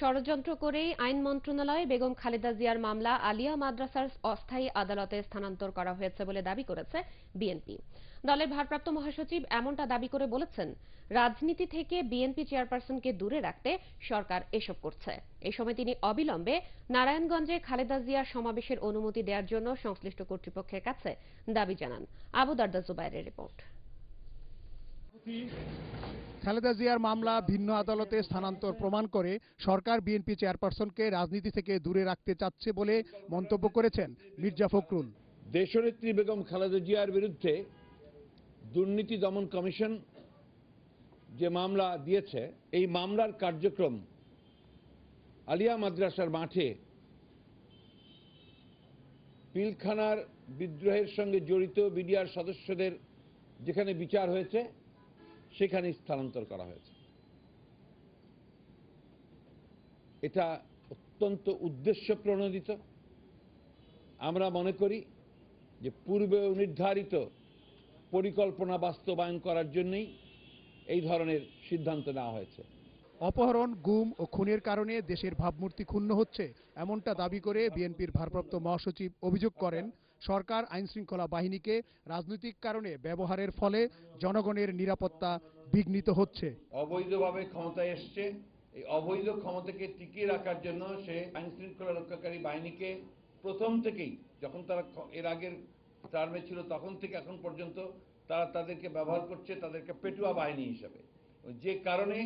ষড়যন্ত্র করেই আইন মন্ত্রণালয়ে বেগম খালেদা জিয়ার মামলা আলিয়া মাদ্রাসার অস্থায়ী আদালতে স্থানান্তর করা হয়েছে বলে দাবি করেছে বিএনপি। দলের ভারপ্রাপ্ত মহাসচিব এমনটা দাবি করে বলেছেন, রাজনীতি থেকে বিএনপি চেয়ারপারসনকে দূরে রাখতে সরকার এসব করছে। এ সময় তিনি অবিলম্বে নারায়ণগঞ্জে খালেদা জিয়ার সমাবেশের অনুমতি দেওয়ার জন্য সংশ্লিষ্ট কর্তৃপক্ষের কাছে দাবি জানান। আবু দারদা জুবাইরের রিপোর্ট। খালেদা জিয়ার মামলা ভিন্ন আদালতে স্থানান্তর প্রমাণ করে সরকার বিএনপি চেয়ারপারসনকে রাজনীতি থেকে দূরে রাখতে চাচ্ছে বলে মন্তব্য করেছেন মির্জা ফখরুল। দেশনেত্রী বেগম খালেদা জিয়ার বিরুদ্ধে দুর্নীতি দমন কমিশন যে মামলা দিয়েছে, এই মামলার কার্যক্রম আলিয়া মাদ্রাসার মাঠে পিলখানার বিদ্রোহের সঙ্গে জড়িত বিডিআর সদস্যদের যেখানে বিচার হয়েছে সেখানে স্থানান্তর করা হয়েছে। এটা অত্যন্ত উদ্দেশ্য প্রণোদিত। আমরা মনে করি যে পূর্বে নির্ধারিত পরিকল্পনা বাস্তবায়ন করার জন্যই এই ধরনের সিদ্ধান্ত নেওয়া হয়েছে। অপহরণ, গুম ও খুনের কারণে দেশের ভাবমূর্তি ক্ষুণ্ণ হচ্ছে, এমনটা দাবি করে বিএনপির ভারপ্রাপ্ত মহাসচিব অভিযোগ করেন। সরকার আইনশৃঙ্খলা বাহিনীকে রাজনৈতিক কারণে ব্যবহারের ফলে জনগণের নিরাপত্তা বিঘ্নিত হচ্ছে। অবৈধভাবে ক্ষমতায় এসছে। এই অবৈধ ক্ষমতাকে টিকিয়ে রাখার জন্য সে আইন শৃঙ্খলা রক্ষাকারী বাহিনীকে প্রথম থেকেই, যখন তারা এর আগের টার্মে ছিল, তখন থেকে এখন পর্যন্ত তারা তাদেরকে ব্যবহার করছে, তাদেরকে পেটুয়া বাহিনী হিসাবে। যে কারণে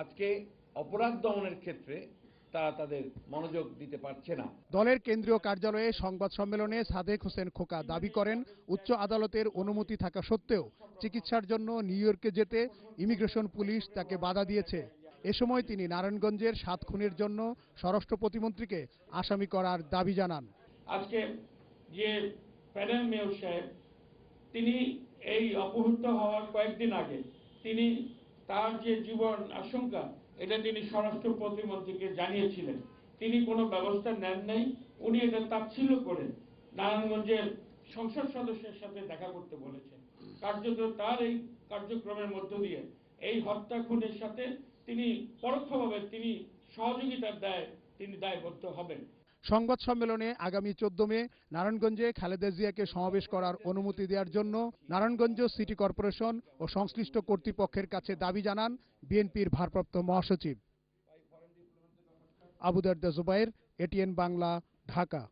আজকে অপরাধ দমনের ক্ষেত্রে তারা তাদের মনোযোগ দিতে পারছে না। দলের কেন্দ্রীয় কার্যালয়ে সংবাদ সম্মেলনে সাদেক হোসেন খোকা দাবি করেন উচ্চ আদালতের অনুমতি থাকা সত্ত্বেও চিকিৎসার জন্য নিউ ইয়র্কে যেতে ইমিগ্রেশন পুলিশ তাকে বাধা দিয়েছে। এ সময় তিনি নারায়ণগঞ্জের সাত খুনের জন্য স্বরাষ্ট্র প্রতিমন্ত্রীকে আসামি করার দাবি জানান। আজকে যে প্যানেল মেয়র সাহেব তিনি এই অপহৃত হওয়ার কয়েকদিন আগে তিনি তার যে জীবন আশঙ্কা, এটা তিনি স্বরাষ্ট্র প্রতিমন্ত্রীকে জানিয়েছিলেন। তিনি কোনো ব্যবস্থা নেন নাই, উনি এটা তাচ্ছিল্য করে নারায়ণগঞ্জের সংসদ সদস্যের সাথে দেখা করতে বলেছেন। কার্যত তার এই কার্যক্রমের মধ্য দিয়ে এই হত্যা খুনের সাথে তিনি পরোক্ষভাবে তিনি সহযোগিতার দায় তিনি দায়বদ্ধ হবেন। সংবাদ সম্মেলনে আগামী চোদ্দ মে নারায়ণগঞ্জে খালেদা জিয়াকে সমাবেশ করার অনুমতি দেওয়ার জন্য নারায়ণগঞ্জ সিটি কর্পোরেশন ও সংশ্লিষ্ট কর্তৃপক্ষের কাছে দাবি জানান বিএনপির ভারপ্রাপ্ত মহাসচিব। আবুদারদা জুবাইর, এটিএন বাংলা, ঢাকা।